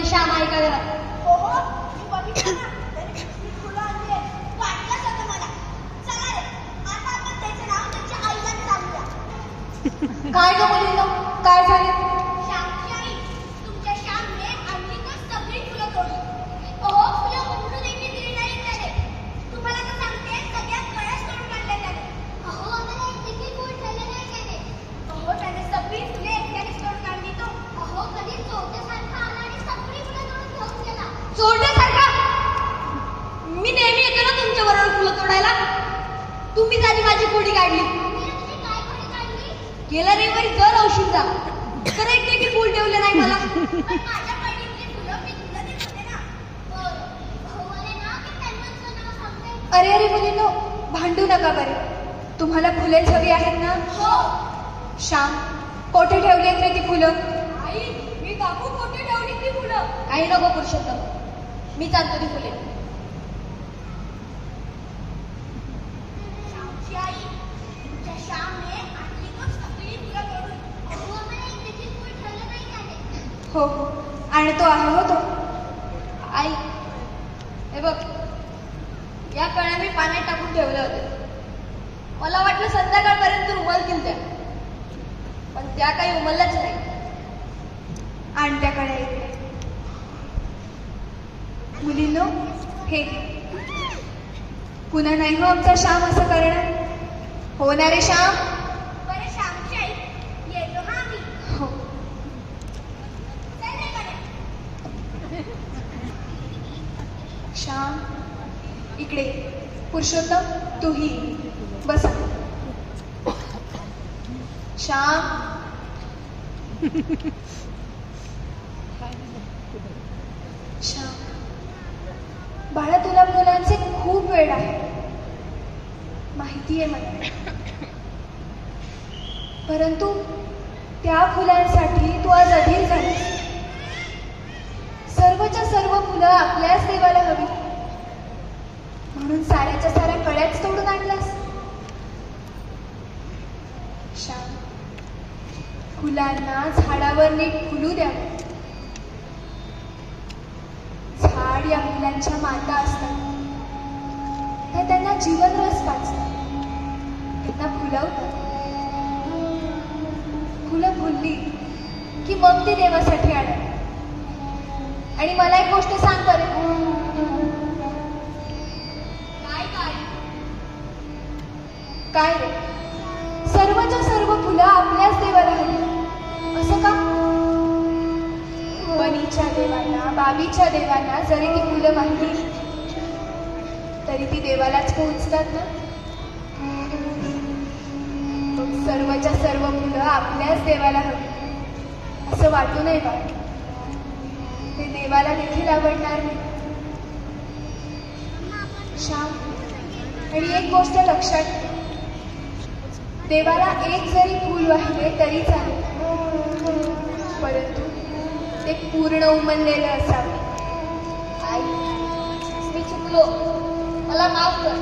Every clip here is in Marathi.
फुलं श्याम आहे का घरात हो हो मी बघितलं ना त्याने किती फुलं आणली आहेत. वाटलंच होतं मला. चला रे आता आपण त्याचं नाव त्याच्या आईलाच सांगूया काय ग मुलींनो? काय झाले? चोरट्यासारखा मी नेहमी येते ना तुमच्या बरोबर फुलं तोडायला. तुम्हीच आधी माझी कोडी काढली. गेल्या रविवारी जर औषध जा तर एक देखील फुल ठेवले नाही मला. अरे अरे मुलींनो भांडू नका बरे. तुम्हाला फुलेच हवी आहेत ना? हो. श्याम कोठे ठेवली आहेत रे ती फुलं? आई मी काकू कोठे ठेवली ती फुलं? काही नको पुरुषोत्तम मी चालतो ती फुले हो हो. आणि तो आहे हो तो. आई हे बघ. या कळ्या मी पाण्यात टाकून ठेवल्या होत्या. मला वाटलं संध्याकाळपर्यंत उमलतील त्या. पण त्या काही उमलल्याच नाही. आणि त्या कळ्या इकडे मुलींनो हे पुन्हा नाही हो आमचा श्याम असं करणार? हो ना रे श्याम हा हो. श्याम इकडे. पुरुषोत्तम तूही. बसा. श्याम. श्याम. बाळा तुला मुलांचे खूप वेळ आहे. माहिती आहे मला. परंतु त्या फुलांसाठी तू आज अधीर झालीस. सर्वच्या सर्व मुलं आपल्याच देवाला हवी. म्हणून साऱ्याच्या साऱ्या कळ्याच तोडून आणलास. श्याम फुलांना झाडावर नीट फुलू द्या. झाड माता असतात. त्या त्यांना जीवन रस त्यांना फुलवतात. फुलं फुलली की मग ती देवासाठी आणत आणि मला एक गोष्ट सांग बरे. काय काय काय रे? देवांना देवांना जरी ती फुलं वाहिली तरी ती देवालाच पोहोचतात ना? सर्वच्या सर्व फुलं आपल्याच देवाला हवी. असं वाटू नये बा. ते देवाला देखील आवडणार नाही. श्याम आणि एक गोष्ट लक्षात ठेव. देवाला एक जरी फूल वाहिले तरी चालेल. परंतु ते पूर्ण उमललेलं असावे. आई मी चुकलो. मला माफ कर.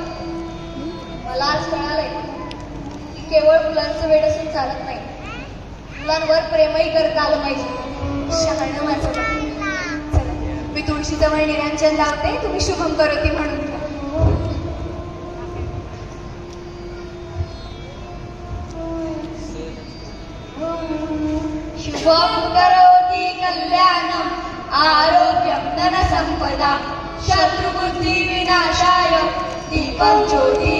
मला आज कळालंय की केवळ मुलांचं वेळ असून चालत नाही. मुलांवर प्रेमही करता आलं पाहिजे. शहाणं माझं चला मी तुळशीजवळ निरांजन लावते. तुम्ही शुभम करोती म्हणून शुभम करो. करोति कल्याणम् आरोग्यं धनसम्पदा शत्रुबुद्धिविनाशाय दीपं ज्योति।